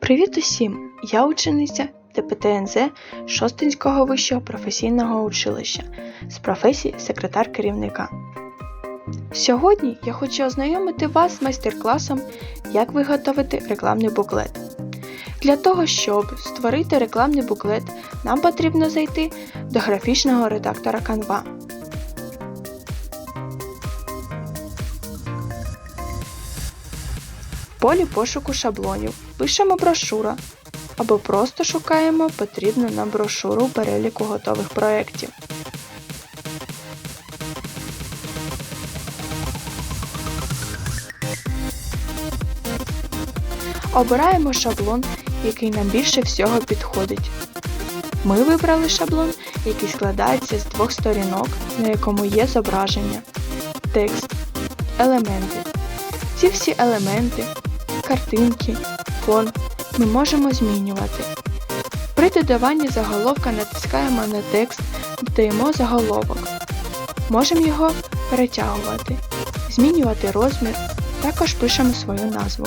Привіт усім! Я учениця ТПТНЗ Шостинського вищого професійного училища з професії секретар керівника. Сьогодні я хочу ознайомити вас з майстер-класом, як виготовити рекламний буклет. Для того, щоб створити рекламний буклет, нам потрібно зайти до графічного редактора Canva. Полі пошуку шаблонів пишемо брошура або просто шукаємо потрібну нам брошуру переліку готових проєктів. Обираємо шаблон, який нам більше всього підходить. Ми вибрали шаблон, який складається з двох сторінок, на якому є зображення, текст, елементи. Ці всі елементи, картинки, фон ми можемо змінювати. При додаванні заголовка натискаємо на текст, додаємо заголовок. Можемо його перетягувати, змінювати розмір, також пишемо свою назву.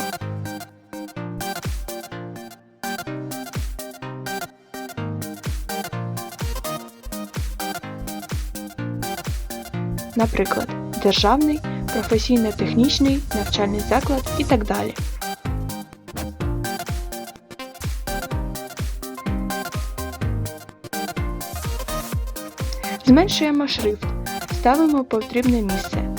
Наприклад, державний, професійно-технічний навчальний заклад і так далі. Зменшуємо шрифт, ставимо потрібне місце.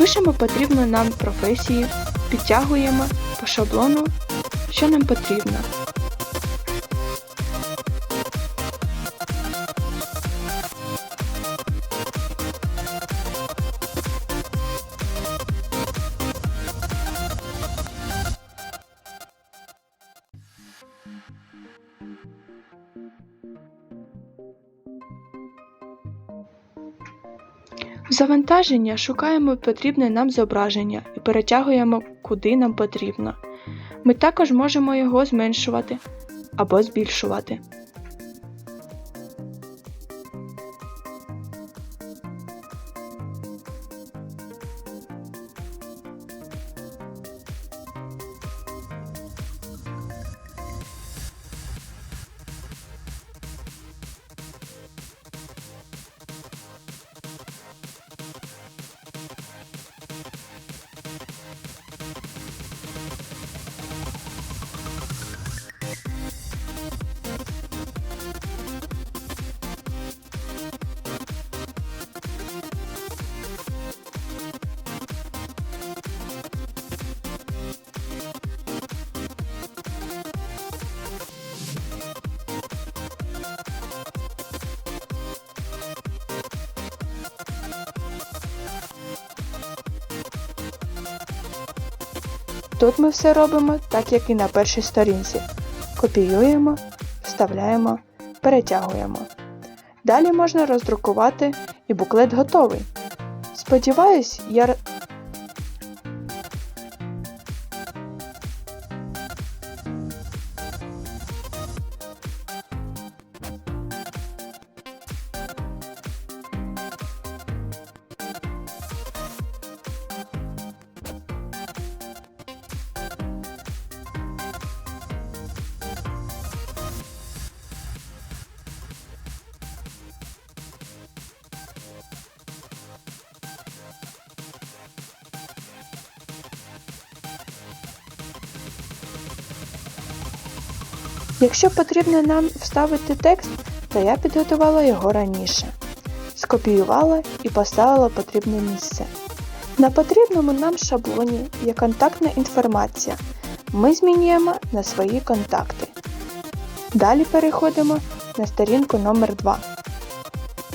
Пишемо потрібну нам професію, підтягуємо по шаблону, що нам потрібно. В завантаження шукаємо потрібне нам зображення і перетягуємо куди нам потрібно. Ми також можемо його зменшувати або збільшувати. Тут ми все робимо так, як і на першій сторінці. Копіюємо, вставляємо, перетягуємо. Далі можна роздрукувати і буклет готовий. Сподіваюсь, я Якщо потрібно нам вставити текст, то я підготувала його раніше. Скопіювала і поставила потрібне місце. На потрібному нам шаблоні є контактна інформація. Ми змінюємо на свої контакти. Далі переходимо на сторінку номер 2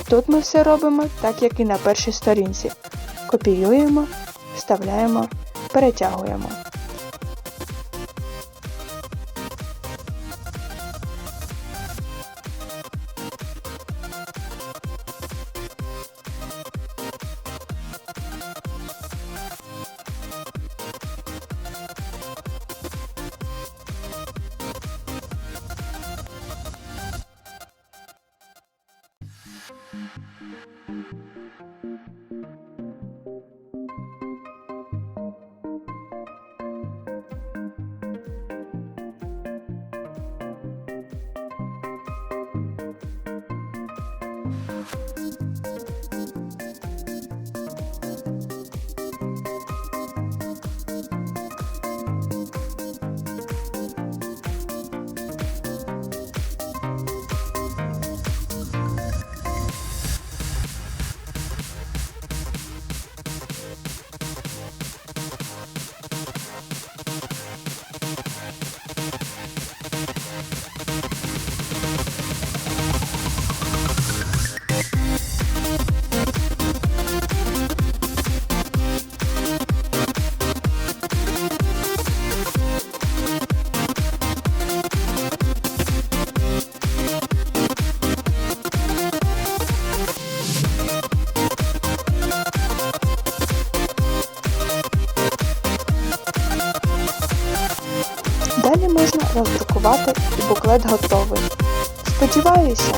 Тут ми все робимо так, як і на першій сторінці. Копіюємо, вставляємо, перетягуємо. Можна роздрукувати і буклет готовий. Сподіваюся,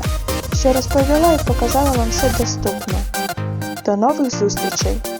що розповіла і показала вам все доступне. До нових зустрічей!